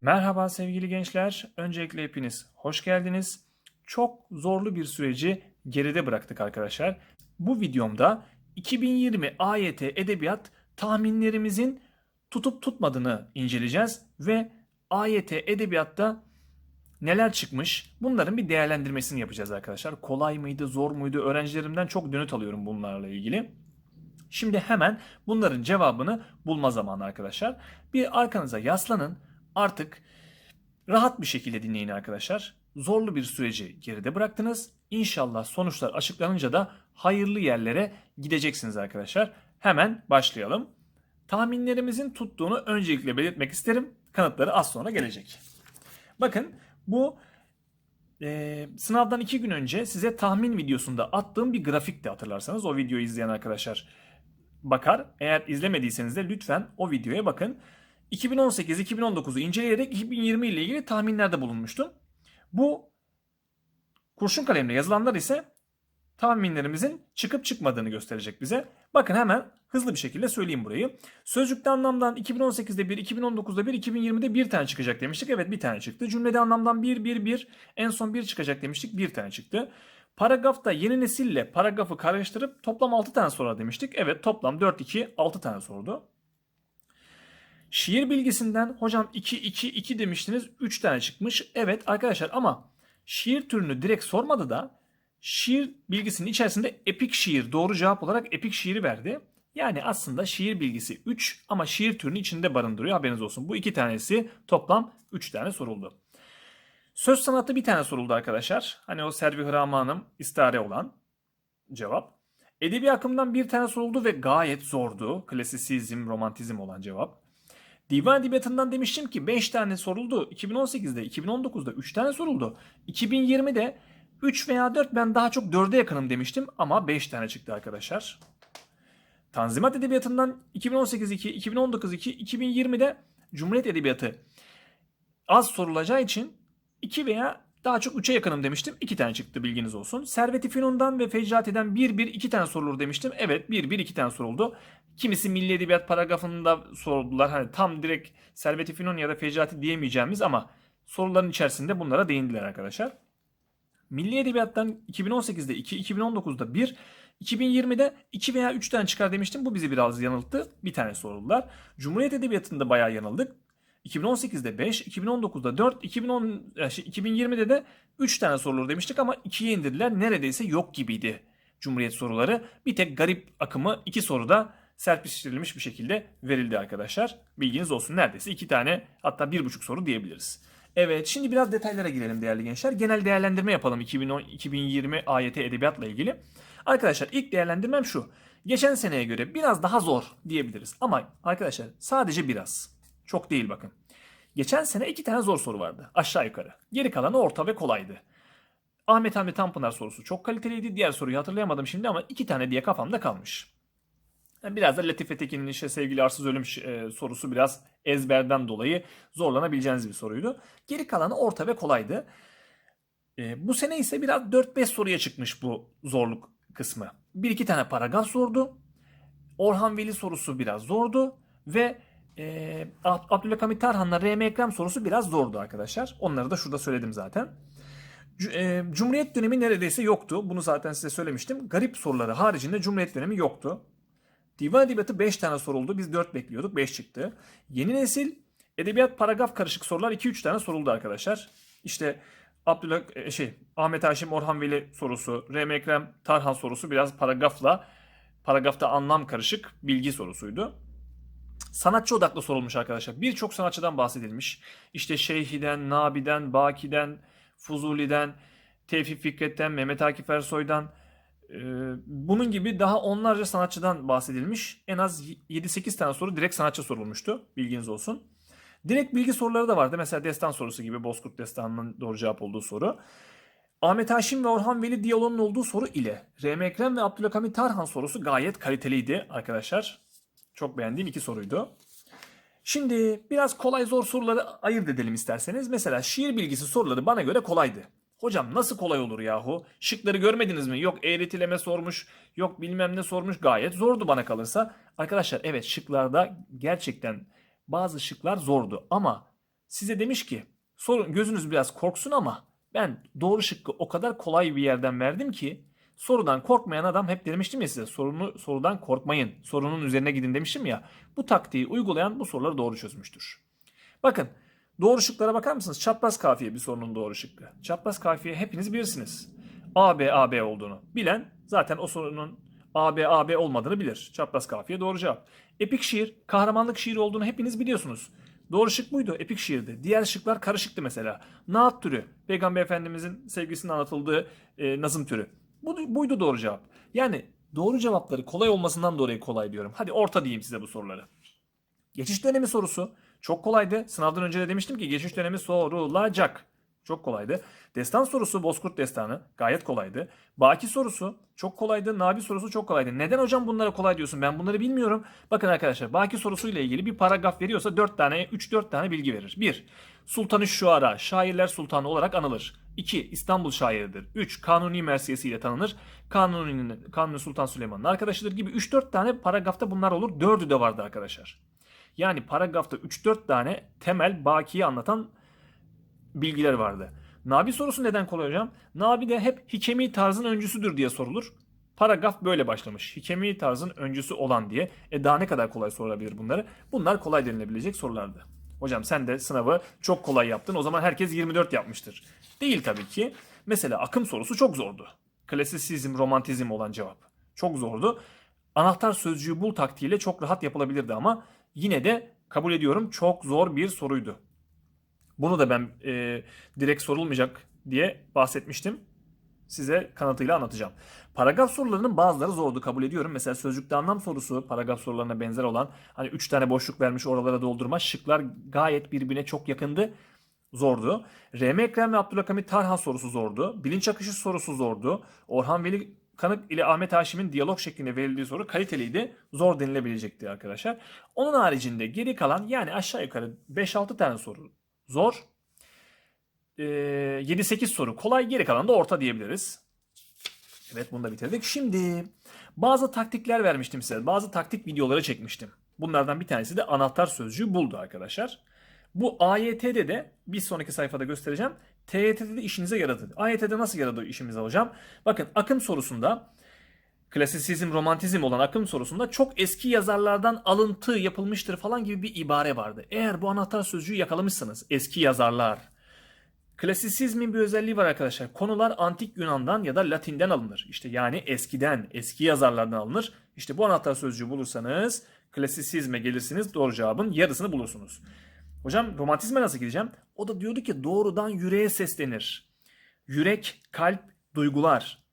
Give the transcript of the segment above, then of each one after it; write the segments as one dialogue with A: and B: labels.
A: Merhaba sevgili gençler. Öncelikle hepiniz hoş geldiniz. Çok zorlu bir süreci geride bıraktık arkadaşlar. Bu videomda 2020 AYT Edebiyat tahminlerimizin tutup tutmadığını inceleyeceğiz ve AYT Edebiyat'ta neler çıkmış bunların bir değerlendirmesini yapacağız arkadaşlar. Kolay mıydı, zor muydu? Öğrencilerimden çok dönüt alıyorum bunlarla ilgili. Şimdi hemen bunların cevabını bulma zamanı arkadaşlar. Bir arkanıza yaslanın. Artık rahat bir şekilde dinleyin arkadaşlar. Zorlu bir süreci geride bıraktınız. İnşallah sonuçlar açıklanınca da hayırlı yerlere gideceksiniz arkadaşlar. Hemen başlayalım. Tahminlerimizin tuttuğunu öncelikle belirtmek isterim. Kanıtları az sonra gelecek. Bakın bu e, sınavdan iki gün önce size tahmin videosunda attığım bir grafikti hatırlarsanız. O videoyu izleyen arkadaşlar bakar. Eğer izlemediyseniz de lütfen o videoya bakın. 2018-2019'u inceleyerek 2020 ile ilgili tahminlerde bulunmuştum. Bu kurşun kalemle yazılanlar ise tahminlerimizin çıkıp çıkmadığını gösterecek bize. Bakın hemen hızlı bir şekilde söyleyeyim burayı. Sözcükte anlamdan 2018'de 1, 2019'da 1, 2020'de bir tane çıkacak demiştik. Evet bir tane çıktı. Cümlede anlamdan 1, 1, 1, en son 1 çıkacak demiştik. Bir tane çıktı. Paragrafta yeni nesille paragrafı karıştırıp toplam 6 tane sorar demiştik. Evet toplam 4, 2, 6 tane sordu. Şiir bilgisinden hocam 2 2 2 demiştiniz 3 tane çıkmış. Evet arkadaşlar ama şiir türünü direkt sormadı da şiir bilgisinin içerisinde epik şiir doğru cevap olarak epik şiiri verdi. Yani aslında şiir bilgisi 3 ama şiir türünü içinde barındırıyor haberiniz olsun. Bu iki tanesi toplam 3 tane soruldu. Söz sanatı bir tane soruldu arkadaşlar. Hani o Servi Hırama Hanım istare olan cevap. Edebi akımdan bir tane soruldu ve gayet zordu. Klasisizm, romantizm olan cevap. Divan Edebiyatı'ndan demiştim ki 5 tane soruldu. 2018'de, 2019'da 3 tane soruldu. 2020'de 3 veya 4 ben daha çok 4'e yakınım demiştim ama 5 tane çıktı arkadaşlar. Tanzimat Edebiyatı'ndan 2018 2, 2019 2, 2020'de Cumhuriyet Edebiyatı az sorulacağı için 2 veya daha çok 3'e yakınım demiştim. 2 tane çıktı bilginiz olsun. Servet-i Fünun'dan ve Fecrati'den 1 1 2 tane sorulur demiştim. Evet 1 1 2 tane soruldu. Kimisi Milli Edebiyat paragrafında sordular. Hani tam direkt Servet-i Fünun ya da Fecrati diyemeyeceğimiz ama soruların içerisinde bunlara değindiler arkadaşlar. Milli Edebiyat'tan 2018'de 2, 2019'da 1, 2020'de 2 veya 3 tane çıkar demiştim. Bu bizi biraz yanılttı. Bir tane soruldular. Cumhuriyet Edebiyatı'nda bayağı yanıldık. 2018'de 5, 2019'da 4, 2010, 2020'de de 3 tane sorulur demiştik ama 2'ye indirdiler. Neredeyse yok gibiydi Cumhuriyet soruları. Bir tek garip akımı 2 soruda serpiştirilmiş bir şekilde verildi arkadaşlar. Bilginiz olsun neredeyse 2 tane hatta 1,5 soru diyebiliriz. Evet şimdi biraz detaylara girelim değerli gençler. Genel değerlendirme yapalım 2010, 2020 AYT edebiyatla ilgili. Arkadaşlar ilk değerlendirmem şu. Geçen seneye göre biraz daha zor diyebiliriz. Ama arkadaşlar sadece biraz. Çok değil bakın. Geçen sene iki tane zor soru vardı aşağı yukarı. Geri kalanı orta ve kolaydı. Ahmet Hamdi Tanpınar sorusu çok kaliteliydi. Diğer soruyu hatırlayamadım şimdi ama iki tane diye kafamda kalmış. Biraz da Latife Tekin'in işte sevgili arsız ölüm e, sorusu biraz ezberden dolayı zorlanabileceğiniz bir soruydu. Geri kalanı orta ve kolaydı. E, bu sene ise biraz 4-5 soruya çıkmış bu zorluk kısmı. Bir iki tane paragraf sordu. Orhan Veli sorusu biraz zordu. Ve e, Abdülhamit Tarhan'la RM Ekrem sorusu biraz zordu arkadaşlar. Onları da şurada söyledim zaten. C- Cumhuriyet dönemi neredeyse yoktu. Bunu zaten size söylemiştim. Garip soruları haricinde Cumhuriyet dönemi yoktu. Divan Edebiyatı 5 tane soruldu. Biz 4 bekliyorduk. 5 çıktı. Yeni nesil edebiyat paragraf karışık sorular 2-3 tane soruldu arkadaşlar. İşte Abdülhak şey Ahmet Haşim Orhan Veli sorusu, RM Ekrem Tarhan sorusu biraz paragrafla paragrafta anlam karışık bilgi sorusuydu. Sanatçı odaklı sorulmuş arkadaşlar. Birçok sanatçıdan bahsedilmiş. İşte Şeyhi'den, Nabi'den, Baki'den, Fuzuli'den, Tevfik Fikret'ten, Mehmet Akif Ersoy'dan, bunun gibi daha onlarca sanatçıdan bahsedilmiş. En az 7-8 tane soru direkt sanatçı sorulmuştu. Bilginiz olsun. Direkt bilgi soruları da vardı. Mesela destan sorusu gibi Bozkurt Destanı'nın doğru cevap olduğu soru. Ahmet Haşim ve Orhan Veli diyaloğunun olduğu soru ile RM Ekrem ve Abdülhamit Tarhan sorusu gayet kaliteliydi arkadaşlar. Çok beğendiğim iki soruydu. Şimdi biraz kolay zor soruları ayırt edelim isterseniz. Mesela şiir bilgisi soruları bana göre kolaydı. Hocam nasıl kolay olur yahu? Şıkları görmediniz mi? Yok eğritileme sormuş, yok bilmem ne sormuş. Gayet zordu bana kalırsa. Arkadaşlar evet şıklarda gerçekten bazı şıklar zordu. Ama size demiş ki sorun gözünüz biraz korksun ama ben doğru şıkkı o kadar kolay bir yerden verdim ki sorudan korkmayan adam hep demiştim ya size sorunu sorudan korkmayın. Sorunun üzerine gidin demiştim ya. Bu taktiği uygulayan bu soruları doğru çözmüştür. Bakın doğru şıklara bakar mısınız? Çapraz kafiye bir sorunun doğru şıkkı. Çapraz kafiye hepiniz bilirsiniz. AB AB olduğunu. Bilen zaten o sorunun AB AB olmadığını bilir. Çapraz kafiye doğru cevap. Epik şiir, kahramanlık şiiri olduğunu hepiniz biliyorsunuz. Doğru şık buydu, epik şiirdi. Diğer şıklar karışıktı mesela. Naat türü, Peygamber Efendimizin sevgisinin anlatıldığı e, nazım türü. Bu, buydu doğru cevap. Yani doğru cevapları kolay olmasından dolayı kolay diyorum. Hadi orta diyeyim size bu soruları. Geçiş dönemi sorusu çok kolaydı. Sınavdan önce de demiştim ki geçiş dönemi sorulacak. Çok kolaydı. Destan sorusu Bozkurt Destanı gayet kolaydı. Baki sorusu çok kolaydı. Nabi sorusu çok kolaydı. Neden hocam bunlara kolay diyorsun? Ben bunları bilmiyorum. Bakın arkadaşlar Baki sorusuyla ilgili bir paragraf veriyorsa 4 tane 3-4 tane bilgi verir. 1. Sultanı Şuara, şairler sultanı olarak anılır. 2. İstanbul şairidir. 3. Kanuni mersiyesiyle tanınır. Kanuni, Kanuni Sultan Süleyman'ın arkadaşıdır gibi 3-4 tane paragrafta bunlar olur. 4'ü de vardı arkadaşlar. Yani paragrafta 3-4 tane temel bakiyi anlatan bilgiler vardı. Nabi sorusu neden kolay hocam? Nabi de hep hikemi tarzın öncüsüdür diye sorulur. Paragraf böyle başlamış. Hikemi tarzın öncüsü olan diye. E daha ne kadar kolay sorulabilir bunları? Bunlar kolay denilebilecek sorulardı. Hocam sen de sınavı çok kolay yaptın. O zaman herkes 24 yapmıştır. Değil tabii ki. Mesela akım sorusu çok zordu. Klasisizm, romantizm olan cevap. Çok zordu. Anahtar sözcüğü bul taktiğiyle çok rahat yapılabilirdi ama yine de kabul ediyorum çok zor bir soruydu. Bunu da ben e, direkt sorulmayacak diye bahsetmiştim. Size kanıtıyla anlatacağım. Paragraf sorularının bazıları zordu kabul ediyorum. Mesela sözcükte anlam sorusu paragraf sorularına benzer olan hani 3 tane boşluk vermiş oralara doldurma şıklar gayet birbirine çok yakındı. Zordu. RM Ekrem ve Abdülhamit Tarhan sorusu zordu. Bilinç akışı sorusu zordu. Orhan Veli Kanık ile Ahmet Haşim'in diyalog şeklinde verildiği soru kaliteliydi. Zor denilebilecekti arkadaşlar. Onun haricinde geri kalan yani aşağı yukarı 5-6 tane soru zor. Ee, 7-8 soru kolay geri kalan da orta diyebiliriz. Evet bunu da bitirdik. Şimdi bazı taktikler vermiştim size. Bazı taktik videoları çekmiştim. Bunlardan bir tanesi de anahtar sözcüğü buldu arkadaşlar. Bu AYT'de de bir sonraki sayfada göstereceğim. TYT'de de işinize yaradı. AYT'de nasıl yaradı işimize hocam? Bakın akım sorusunda klasisizm, romantizm olan akım sorusunda çok eski yazarlardan alıntı yapılmıştır falan gibi bir ibare vardı. Eğer bu anahtar sözcüğü yakalamışsanız eski yazarlar. Klasisizmin bir özelliği var arkadaşlar. Konular antik Yunan'dan ya da Latin'den alınır. İşte yani eskiden, eski yazarlardan alınır. İşte bu anahtar sözcüğü bulursanız klasisizme gelirsiniz. Doğru cevabın yarısını bulursunuz. Hocam romantizme nasıl gideceğim? O da diyordu ki doğrudan yüreğe seslenir. Yürek, kalp, duygular.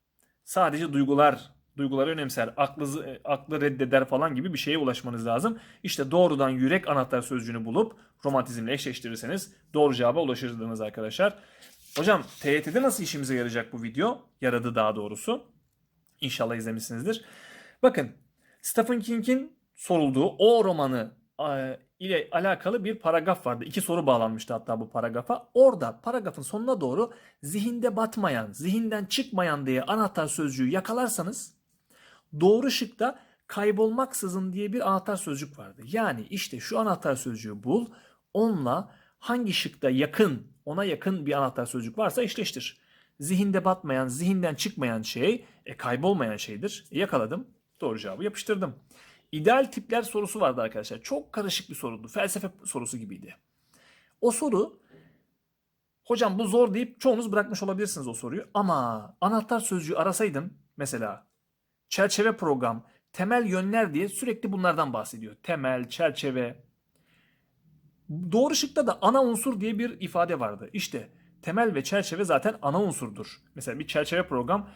A: Sadece duygular, duyguları önemser. Aklı, aklı reddeder falan gibi bir şeye ulaşmanız lazım. İşte doğrudan yürek anahtar sözcüğünü bulup romantizmle eşleştirirseniz doğru cevaba ulaşırdınız arkadaşlar. Hocam TYT'de nasıl işimize yarayacak bu video? Yaradı daha doğrusu. İnşallah izlemişsinizdir. Bakın Stephen King'in sorulduğu o romanı ile alakalı bir paragraf vardı. İki soru bağlanmıştı hatta bu paragrafa. Orada paragrafın sonuna doğru zihinde batmayan, zihinden çıkmayan diye anahtar sözcüğü yakalarsanız doğru şıkta kaybolmaksızın diye bir anahtar sözcük vardı. Yani işte şu anahtar sözcüğü bul, onunla hangi şıkta yakın, ona yakın bir anahtar sözcük varsa eşleştir. Zihinde batmayan, zihinden çıkmayan şey, e, kaybolmayan şeydir. E, yakaladım, doğru cevabı yapıştırdım. İdeal tipler sorusu vardı arkadaşlar. Çok karışık bir soruydu. Felsefe sorusu gibiydi. O soru hocam bu zor deyip çoğunuz bırakmış olabilirsiniz o soruyu. Ama anahtar sözcüğü arasaydım mesela çerçeve program, temel yönler diye sürekli bunlardan bahsediyor. Temel, çerçeve. Doğru şıkta da ana unsur diye bir ifade vardı. İşte temel ve çerçeve zaten ana unsurdur. Mesela bir çerçeve program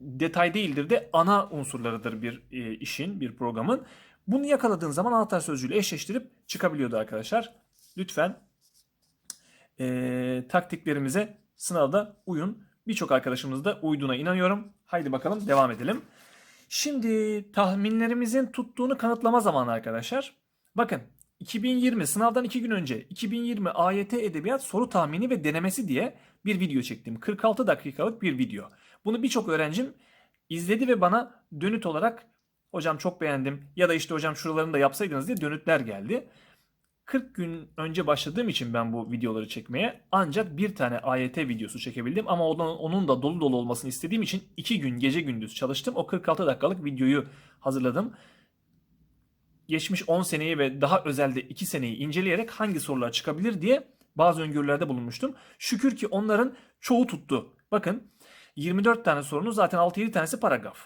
A: detay değildir de ana unsurlarıdır bir e, işin, bir programın. Bunu yakaladığın zaman anahtar sözcüğüyle eşleştirip çıkabiliyordu arkadaşlar. Lütfen e, taktiklerimize sınavda uyun. Birçok arkadaşımız da uyduğuna inanıyorum. Haydi bakalım devam edelim. Şimdi tahminlerimizin tuttuğunu kanıtlama zamanı arkadaşlar. Bakın 2020 sınavdan 2 gün önce 2020 AYT Edebiyat soru tahmini ve denemesi diye bir video çektim. 46 dakikalık bir video. Bunu birçok öğrencim izledi ve bana dönüt olarak hocam çok beğendim ya da işte hocam şuralarını da yapsaydınız diye dönütler geldi. 40 gün önce başladığım için ben bu videoları çekmeye ancak bir tane AYT videosu çekebildim ama onun, da dolu dolu olmasını istediğim için 2 gün gece gündüz çalıştım. O 46 dakikalık videoyu hazırladım. Geçmiş 10 seneyi ve daha özelde 2 seneyi inceleyerek hangi sorular çıkabilir diye bazı öngörülerde bulunmuştum. Şükür ki onların çoğu tuttu. Bakın 24 tane sorunun zaten 6-7 tanesi paragraf.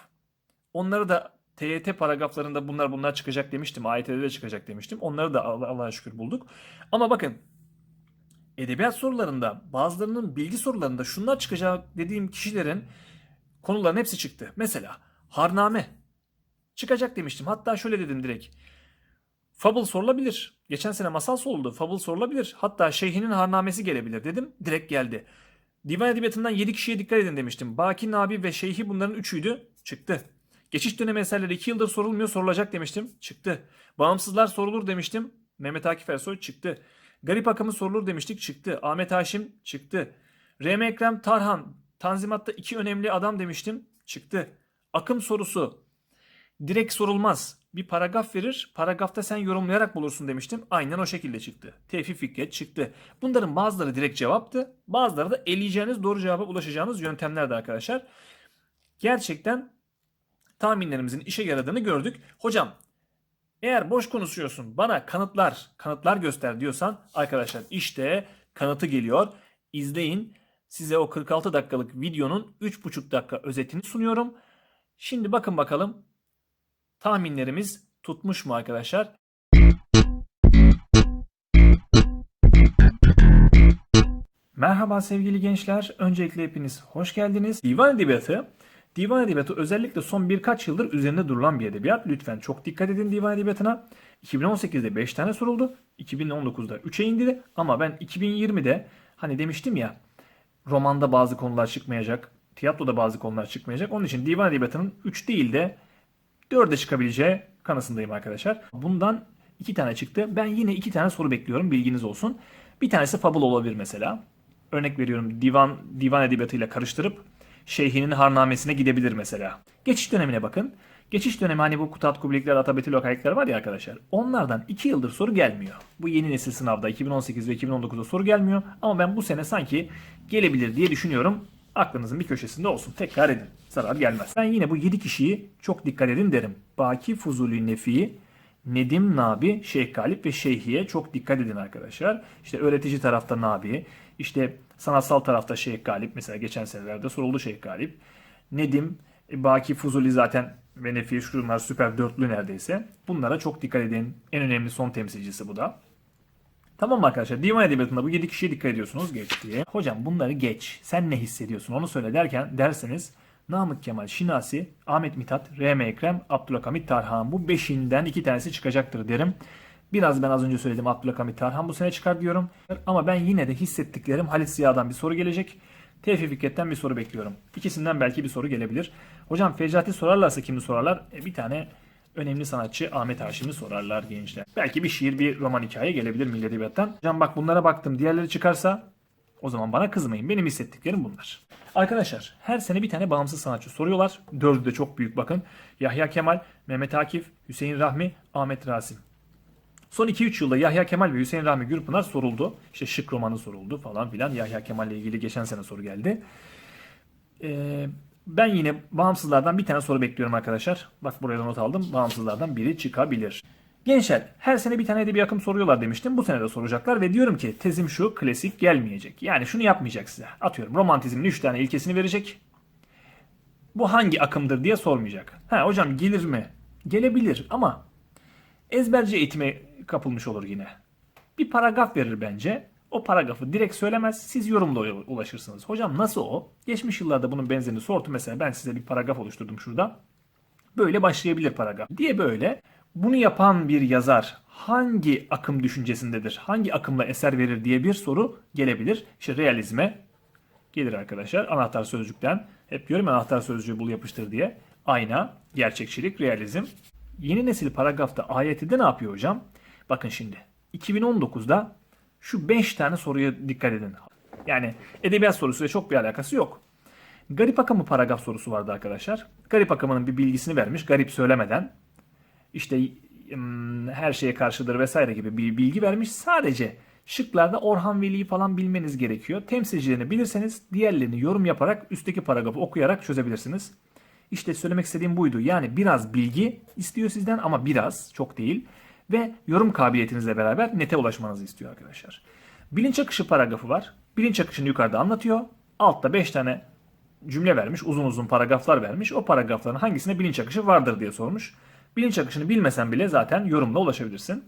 A: Onları da TYT paragraflarında bunlar bunlar çıkacak demiştim. AYT'de de çıkacak demiştim. Onları da Allah- Allah'a şükür bulduk. Ama bakın edebiyat sorularında bazılarının bilgi sorularında şunlar çıkacak dediğim kişilerin konuların hepsi çıktı. Mesela harname çıkacak demiştim. Hatta şöyle dedim direkt. Fable sorulabilir. Geçen sene masal soruldu. Fable sorulabilir. Hatta şeyhinin harnamesi gelebilir dedim. Direkt geldi. Divan Edebiyatı'ndan 7 kişiye dikkat edin demiştim. Baki Nabi ve Şeyhi bunların üçüydü. Çıktı. Geçiş dönemi eserleri 2 yıldır sorulmuyor sorulacak demiştim. Çıktı. Bağımsızlar sorulur demiştim. Mehmet Akif Ersoy çıktı. Garip akımı sorulur demiştik. Çıktı. Ahmet Haşim çıktı. RM Ekrem Tarhan Tanzimat'ta iki önemli adam demiştim. Çıktı. Akım sorusu direkt sorulmaz. Bir paragraf verir, paragrafta sen yorumlayarak bulursun demiştim. Aynen o şekilde çıktı. Tevfik Fikret çıktı. Bunların bazıları direkt cevaptı. Bazıları da eleyeceğiniz, doğru cevaba ulaşacağınız yöntemlerdi arkadaşlar. Gerçekten tahminlerimizin işe yaradığını gördük. Hocam eğer boş konuşuyorsun bana kanıtlar, kanıtlar göster diyorsan arkadaşlar işte kanıtı geliyor. İzleyin. Size o 46 dakikalık videonun 3,5 dakika özetini sunuyorum. Şimdi bakın bakalım tahminlerimiz tutmuş mu arkadaşlar? Merhaba sevgili gençler. Öncelikle hepiniz hoş geldiniz. Divan Edebiyatı Divan Edebiyatı özellikle son birkaç yıldır üzerinde durulan bir edebiyat. Lütfen çok dikkat edin Divan Edebiyatı'na. 2018'de 5 tane soruldu. 2019'da 3'e indi ama ben 2020'de hani demiştim ya romanda bazı konular çıkmayacak. Tiyatroda bazı konular çıkmayacak. Onun için Divan Edebiyatı'nın 3 değil de 4'e çıkabileceği kanısındayım arkadaşlar. Bundan 2 tane çıktı. Ben yine 2 tane soru bekliyorum bilginiz olsun. Bir tanesi Fable olabilir mesela. Örnek veriyorum divan divan edebiyatıyla karıştırıp Şeyhinin harnamesine gidebilir mesela. Geçiş dönemine bakın. Geçiş dönemi hani bu Kutat Kubilikler, Atabeti Lokayıklar var ya arkadaşlar. Onlardan 2 yıldır soru gelmiyor. Bu yeni nesil sınavda 2018 ve 2019'da soru gelmiyor. Ama ben bu sene sanki gelebilir diye düşünüyorum. Aklınızın bir köşesinde olsun. Tekrar edin. Zarar gelmez. Ben yine bu 7 kişiyi çok dikkat edin derim. Baki Fuzuli Nefi, Nedim Nabi, Şeyh Galip ve Şeyhiye çok dikkat edin arkadaşlar. İşte öğretici tarafta Nabi, işte sanatsal tarafta Şeyh Galip mesela geçen senelerde soruldu Şeyh Galip. Nedim, e, Baki Fuzuli zaten ve Nefi şunlar süper dörtlü neredeyse. Bunlara çok dikkat edin. En önemli son temsilcisi bu da. Tamam arkadaşlar? Divan Edebiyatı'nda bu 7 kişiye dikkat ediyorsunuz geç diye. Hocam bunları geç. Sen ne hissediyorsun onu söyle derken derseniz Namık Kemal Şinasi, Ahmet Mithat, RM Ekrem, Abdülhamit Tarhan. Bu beşinden iki tanesi çıkacaktır derim. Biraz ben az önce söyledim Abdülhamit Tarhan bu sene çıkar diyorum. Ama ben yine de hissettiklerim Halit Ziya'dan bir soru gelecek. Tevfik Fikret'ten bir soru bekliyorum. İkisinden belki bir soru gelebilir. Hocam Fecati sorarlarsa kimi sorarlar? E, bir tane önemli sanatçı Ahmet Haşim'i sorarlar gençler. Belki bir şiir, bir roman hikaye gelebilir Milli Edebiyat'tan. Hocam bak bunlara baktım. Diğerleri çıkarsa o zaman bana kızmayın. Benim hissettiklerim bunlar. Arkadaşlar her sene bir tane bağımsız sanatçı soruyorlar. Dördü de çok büyük bakın. Yahya Kemal, Mehmet Akif, Hüseyin Rahmi, Ahmet Rasim. Son 2-3 yılda Yahya Kemal ve Hüseyin Rahmi Gürpınar soruldu. İşte Şık romanı soruldu falan filan. Yahya Kemal ile ilgili geçen sene soru geldi. Ee, ben yine bağımsızlardan bir tane soru bekliyorum arkadaşlar. Bak buraya not aldım. Bağımsızlardan biri çıkabilir. Gençler her sene bir tane de bir akım soruyorlar demiştim. Bu sene de soracaklar ve diyorum ki tezim şu klasik gelmeyecek. Yani şunu yapmayacak size. Atıyorum romantizmin 3 tane ilkesini verecek. Bu hangi akımdır diye sormayacak. Ha hocam gelir mi? Gelebilir ama ezberci eğitime kapılmış olur yine. Bir paragraf verir bence. O paragrafı direkt söylemez. Siz yorumla ulaşırsınız. Hocam nasıl o? Geçmiş yıllarda bunun benzerini sordu. Mesela ben size bir paragraf oluşturdum şurada. Böyle başlayabilir paragraf diye böyle. Bunu yapan bir yazar hangi akım düşüncesindedir? Hangi akımla eser verir diye bir soru gelebilir. İşte realizme gelir arkadaşlar. Anahtar sözcükten. Hep diyorum anahtar sözcüğü bul yapıştır diye. Ayna, gerçekçilik, realizm. Yeni nesil paragrafta AYT'de ne yapıyor hocam? Bakın şimdi 2019'da şu 5 tane soruya dikkat edin. Yani edebiyat sorusuyla çok bir alakası yok. Garip akımı paragraf sorusu vardı arkadaşlar. Garip akımının bir bilgisini vermiş garip söylemeden. İşte her şeye karşıdır vesaire gibi bir bilgi vermiş. Sadece şıklarda Orhan Veli'yi falan bilmeniz gerekiyor. Temsilcilerini bilirseniz diğerlerini yorum yaparak üstteki paragrafı okuyarak çözebilirsiniz. İşte söylemek istediğim buydu. Yani biraz bilgi istiyor sizden ama biraz, çok değil. Ve yorum kabiliyetinizle beraber nete ulaşmanızı istiyor arkadaşlar. Bilinç akışı paragrafı var. Bilinç akışını yukarıda anlatıyor. Altta 5 tane cümle vermiş, uzun uzun paragraflar vermiş. O paragrafların hangisinde bilinç akışı vardır diye sormuş. Bilinç akışını bilmesen bile zaten yorumla ulaşabilirsin.